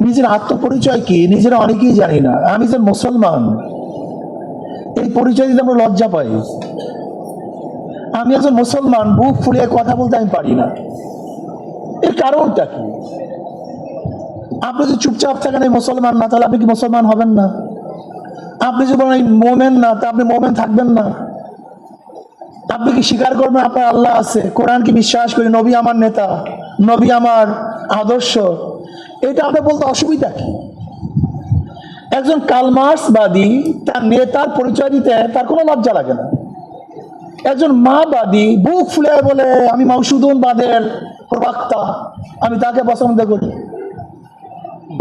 নিজের আত্মপরিচয় কি? নিজেরা অনেকেই জানি না। আমি যে মুসলমান, এই পরিচয় দিতে আমরা লজ্জা পাই। আমি একজন মুসলমান, বুক ফুলিয়ে কথা বলতে আমি পারি না। এর কারণটা কি? আপনি যদি চুপচাপ থাকেন, এই মুসলমান না, তাহলে আপনি কি মুসলমান হবেন না? আপনি যদি বলেন মোমেন না, তা আপনি মোমেন থাকবেন না। আপনি কি স্বীকার করবেন, আপনার আল্লাহ আছে? কোরআন কি বিশ্বাস করি? নবী আমার নেতা, নবী আমার আদর্শ, এটা আপনি বলতে অসুবিধা কি? একজন কালমার্সবাদী তার নেতার পরিচয় দিতে তার কোনো লজ্জা লাগে না। একজন মাবাদী বুক ফুলে বলে, আমি বাদের প্রবক্তা, আমি তাকে পছন্দ করি।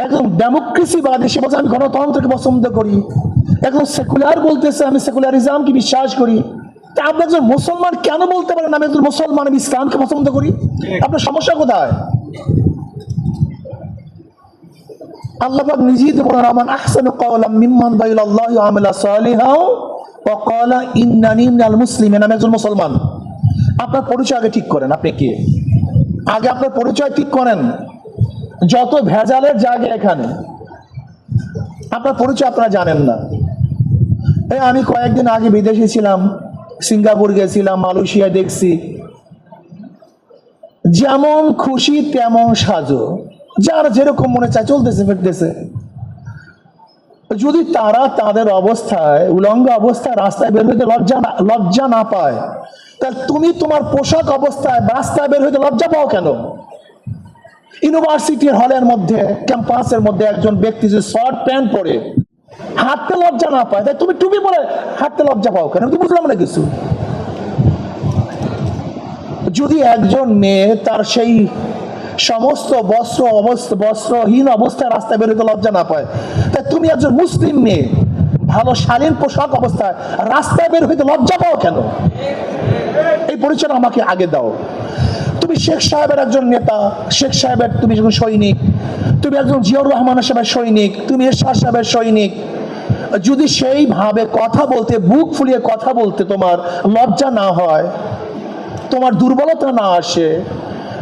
একজন ডেমোক্রেসিবাদী সে বলছে, আমি গণতন্ত্রকে পছন্দ করি। একজন সেকুলার বলতেছে, আমি সেকুলারিজমকে বিশ্বাস করি। তা আপনি একজন মুসলমান কেন বলতে পারেন আমি একজন মুসলমান, আমি ইসলামকে পছন্দ করি? আপনার সমস্যা কোথায়? আল্লাহ পাক নিজেই তো বলেন, আমান আহসানু কাওলাম মিম্মান দাইলাল্লাহু ওয়া আমিলা সালিহাও ওয়া ক্বালা ইন্নানি মিনাল মুসলিমিন, আমি একজন মুসলমান। আপনার পরিচয় আগে ঠিক করেন, আপনি কে? আগে আপনার পরিচয় ঠিক করেন। যত ভেজালের জায়গা এখানে, আপনার পরিচয় আপনারা জানেন না। এই আমি কয়েকদিন আগে বিদেশে ছিলাম, সিঙ্গাপুর গেছিলাম, মালয়েশিয়া দেখছি। যেমন খুশি, তেমন সাজো। যার যেরকম মনে চায় চলতেছে, ফিরতেছে। যদি তারা তাদের অবস্থায়, উলঙ্গ অবস্থায় রাস্তায় বের হইতে লজ্জা লজ্জা না পায়, তাহলে তুমি তোমার পোশাক অবস্থায় রাস্তায় বের হইতে লজ্জা পাও কেন? ইউনিভার্সিটির হলের মধ্যে ক্যাম্পাসের মধ্যে একজন ব্যক্তি যদি শর্ট প্যান্ট পরে, হাঁটতে লজ্জা না পায়, তাই তুমি টুপি পরে হাঁটতে লজ্জা পাও কেন? তুমি বুঝলাম না কিছু। যদি একজন মেয়ে তার সেই সমস্ত বস্ত্র বস্ত্রহীন অবস্থায় রাস্তায় বেরোতে লজ্জা না পায়। তাই তুমি একজন মুসলিম মেয়ে, ভালো শালীন পোশাক অবস্থায় রাস্তায় বের হইতে লজ্জা পাও কেন? এই পরিচয় আমাকে আগে দাও। তুমি শেখ সাহেবের একজন নেতা, শেখ সাহেবের তুমি একজন সৈনিক, তুমি একজন জিয়াউর রহমান সাহেবের সৈনিক, তুমি এরশাদ সাহেবের সৈনিক। যদি সেইভাবে কথা বলতে, বুক ফুলিয়ে কথা বলতে তোমার লজ্জা না হয়, তোমার দুর্বলতা না আসে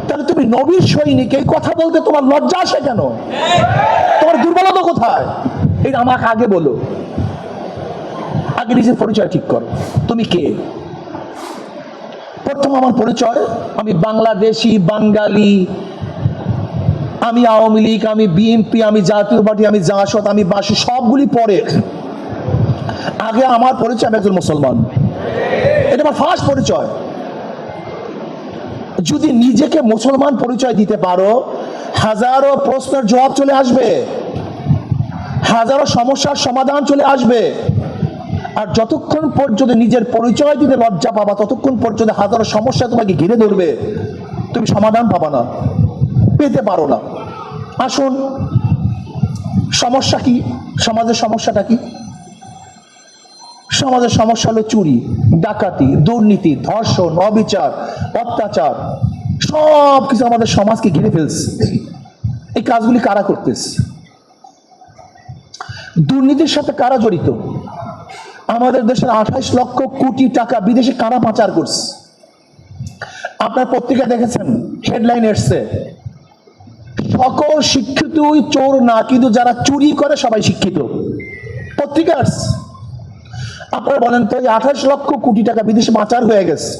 তাহলে তুমি নবীর সৈনিক এই কথা বলতে তোমার লজ্জা আসে কেন? তোমার দুর্বলতা কোথায়? এটা আমাকে আগে বলো। আগে নিজের পরিচয় ঠিক করো। তুমি কে? প্রথম আমার পরিচয়, আমি বাংলাদেশি, বাঙালি। আমি আওয়ামী লীগ, আমি বিএনপি আমি জাতীয় পার্টি, আমি জাসদ, আমি বাসি, সবগুলি পরে আগে আমার পরিচয়, আমি একজন মুসলমান। এটা আমার ফার্স্ট পরিচয়। যদি নিজেকে মুসলমান পরিচয় দিতে পারো, হাজারো প্রশ্নের জবাব চলে আসবে। হাজারো সমস্যার সমাধান চলে আসবে। আর যতক্ষণ পর্যন্ত নিজের পরিচয় দিতে লজ্জা পাবা, ততক্ষণ পর্যন্ত হাজারো সমস্যা তোমাকে ঘিরে ধরবে। তুমি সমাধান পাবা না, পেতে পারো না। আসুন, সমস্যা কি? সমাজের সমস্যাটা কি? সমাজের সমস্যা হলো চুরি, ডাকাতি, দুর্নীতি, ধর্ষণ, অবিচার, অত্যাচার। সব কিছু আমাদের সমাজকে ঘিরে ফেলছে। এই কাজগুলি কারা করতেছে? দুর্নীতির সাথে কারা জড়িত? আমাদের দেশের আঠাইশ লক্ষ কোটি টাকা বিদেশে কারা পাচার করছে? আপনার পত্রিকা দেখেছেন, হেডলাইন এসছে। সকল শিক্ষিতই চোর না, কিন্তু যারা চুরি করে সবাই শিক্ষিত। পত্রিকা আসছে। আপনারা বলেন তো এই আঠাশ লক্ষ কোটি টাকা বিদেশে পাচার হয়ে গেছে।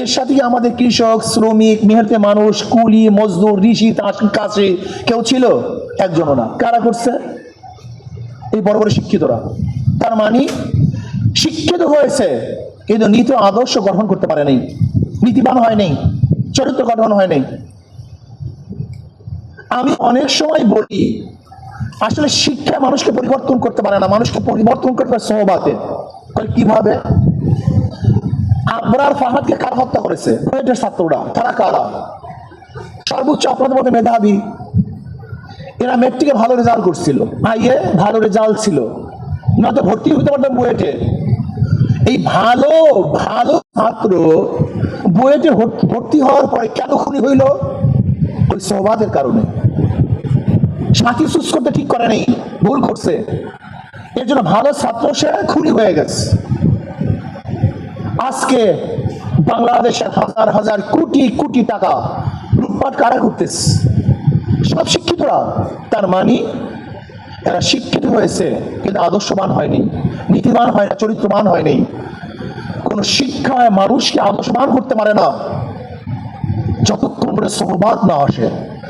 এর সাথে আমাদের কৃষক, শ্রমিক মেহনতে মানুষ, কুলি, মজদুর, ঋষি কাছে কেউ ছিল? একজনও না। কারা করছে? এই বড় বড় শিক্ষিতরা। তার মানে শিক্ষিত হয়েছে, কিন্তু নীতি আদর্শ গঠন করতে পারে নাই। নীতিবান হয় নাই, চরিত্র গঠন হয় নাই। আমি অনেক সময় বলি, আসলে শিক্ষা মানুষকে পরিবর্তন করতে পারে না, মানুষকে পরিবর্তন করতে পারে সহবাতে। কীভাবে? আবরার ফাহাদকে কার হত্যা করেছে? বুয়েটের ছাত্ররা, তারা কারা? সর্বোচ্চ মধ্যে মেধাবী। এরা মেট্রিকে ভালো রেজাল্ট করছিল। আইয়ে ভালো রেজাল্ট ছিল। ভর্তি পারতাম বুয়েটে। এই ভালো ভালো ছাত্র বুয়েটে ভর্তি হওয়ার পরে কেন খুনি হইল? ওই সহবাদের কারণে। সাথী সুস করতে ঠিক করে নেই, ভুল করছে। এর জন্য ভালো ছাত্র সে খুনি হয়ে গেছে। আজকে বাংলাদেশের হাজার হাজার কোটি কোটি টাকা লুটপাট কারা করতেছে? সব শিক্ষিতরা, তার মানে এরা শিক্ষিত হয়েছে, কিন্তু আদর্শবান হয়নি, নীতিবান হয় না, চরিত্রবান হয়নি। কোন শিক্ষায় মানুষকে আদর্শবান করতে পারে না, যতক্ষণ করে সহবাদ না আসে।